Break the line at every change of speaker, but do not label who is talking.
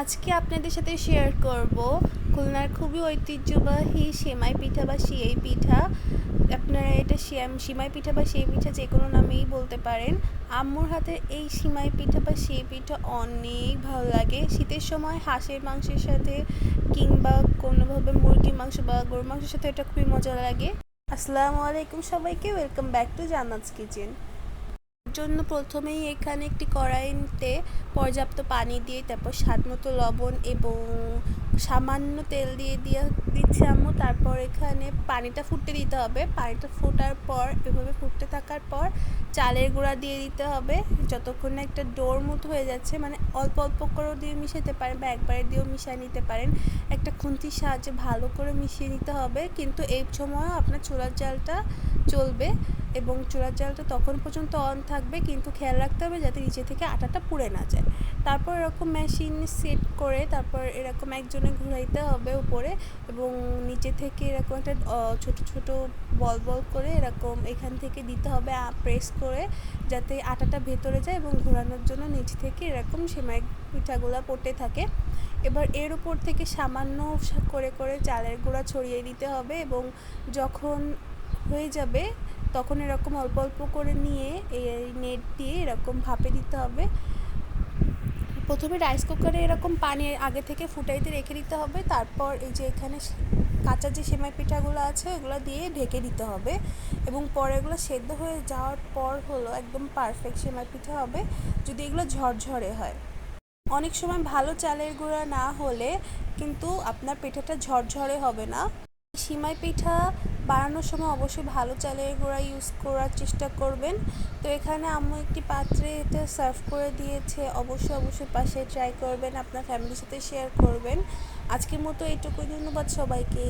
আজকে আপনাদের সাথে শেয়ার করব। খুলনার খুবই ঐতিহ্যবাহী সেমাই পিঠা বা সিয়াই পিঠা। আপনারা এটা সিমাই পিঠা বা সিয়াই পিঠা যে কোনো নামেই বলতে পারেন। আম্মুর হাতের এই সিমাই পিঠা বা সিয়াই পিঠা অনেক ভালো লাগে। শীতের সময় হাঁসের মাংসের সাথে কিংবা কোনোভাবে মুরগির মাংস বা গরুর মাংসের সাথে এটা খুবই মজা লাগে। আসসালামু আলাইকুম সবাইকে welcome back to Jannat's kitchen জন্য প্রথমেই এখানে একটি কড়াইতে পর্যাপ্ত পানি দিয়ে, তারপর স্বাদ মতো লবণ এবং সামান্য তেল দিয়ে দিয়ে দিচ্ছে আম্মু। তারপর এখানে পানিটা ফুটতে দিতে হবে। পানিটা ফোটার পর, এভাবে ফুটতে থাকার পর চালের গুঁড়া দিয়ে দিতে হবে। যতক্ষণ না একটা ডোর মতো হয়ে যাচ্ছে মানে অল্প অল্প করেও দিয়ে মিশাতে পারেন বা একবারে দিয়েও মিশিয়ে নিতে পারেন। একটা খুন্তির সাহায্যে ভালো করে মিশিয়ে নিতে হবে। কিন্তু এই সময়ও আপনার চুলার চালটা চলবে এবং চুলার জালটা তখন পর্যন্ত অন থাকবে, কিন্তু খেয়াল রাখতে হবে যাতে নিচে থেকে আটাটা পুড়ে না যায়। তারপর এরকম মেশিন সেট করে তারপর এরকম একজনে ঘুরাইতে হবে উপরে এবং নিচে থেকে এরকম একটা ছোট ছোট বল বল করে এরকম এখান থেকে দিতে হবে প্রেস করে যাতে আটাটা ভেতরে যায় এবং ঘোরানোর জন্য নিচ থেকে এরকম সেমাই পিঠাগুলো পড়তে থাকে। এবার এর উপর থেকে সামান্য করে করে চালের গুঁড়া ছড়িয়ে দিতে হবে এবং যখন হয়ে যাবে তখন এরকম অল্প অল্প করে নিয়ে এই নেট দিয়ে এরকম ভাপে দিতে হবে। প্রথমে রাইস কুকারে এরকম পানি আগে থেকে ফুটাইতে রেখে দিতে হবে। তারপর এই যে এখানে কাঁচা যে সেমাই পিঠাগুলো আছে, ওগুলো দিয়ে ঢেকে দিতে হবে। এবং পরে এগুলো সেদ্ধ হয়ে যাওয়ার পর হলো একদম পারফেক্ট সেমাই পিঠা হবে, যদি এগুলো ঝরঝরে হয়। অনেক সময় ভালো চালের গুঁড়া না হলে কিন্তু আপনার পিঠাটা ঝরঝরে হবে না। সিমাই পিঠা বানানোর সময় অবশ্যই ভালো চালের গুঁড়া ইউজ করার চেষ্টা করবেন। তো এখানে আম্মু একটি পাত্রে এটা সার্ভ করে দিয়েছে। অবশ্যই অবশ্যই পাশে ট্রাই করবেন, আপনার ফ্যামিলির সাথে শেয়ার করবেন। আজকের মতো এটুকুই ধন্যবাদ সবাইকে।